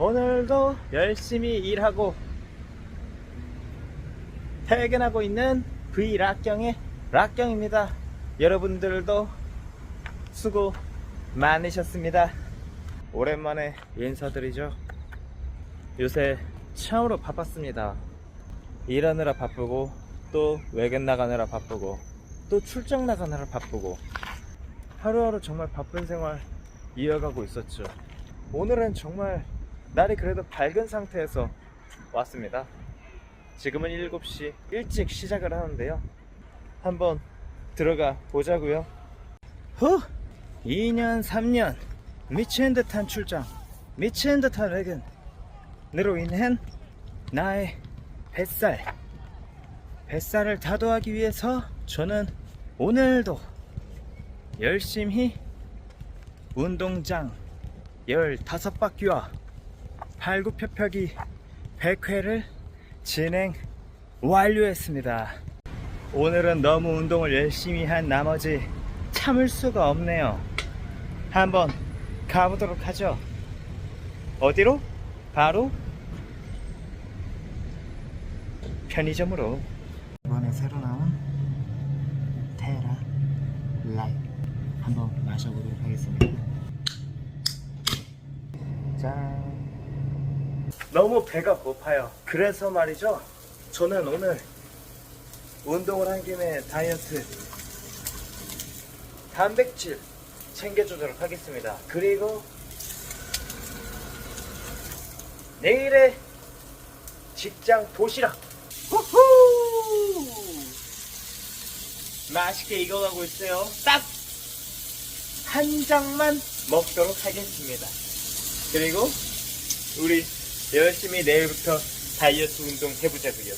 오늘도 열심히 일하고 퇴근하고 있는 V 락경의 락경입니다. 여러분들도 수고 많으셨습니다. 오랜만에 인사드리죠. 요새 참으로 바빴습니다. 일하느라 바쁘고 또 외근 나가느라 바쁘고 또 출장 나가느라 바쁘고 하루하루 정말 바쁜 생활 이어가고 있었죠. 오늘은 정말 날이 그래도 밝은 상태에서 왔습니다. 지금은 7시 일찍 시작을 하는데요. 한번 들어가 보자고요. 후! 2년 3년 미친 듯한 출장 미친 듯한 외근으로 인한 나의 뱃살 뱃살을 다도하기 위해서 저는 오늘도 열심히 운동장 15바퀴와 팔굽혀펴기 100회를 진행 완료했습니다. 오늘은 너무 운동을 열심히 한 나머지 참을 수가 없네요. 한번 가보도록 하죠. 어디로? 바로 편의점으로. 이번에 새로 나온 테라 라이 한번 마셔보도록 하겠습니다. 짠. 너무 배가 고파요. 그래서 말이죠. 저는 오늘 운동을 한 김에 다이어트 단백질 챙겨주도록 하겠습니다. 그리고 내일의 직장 도시락 후후 맛있게 익어가고 있어요. 딱 한 장만 먹도록 하겠습니다. 그리고 우리 열심히 내일부터 다이어트 운동 해보자고요.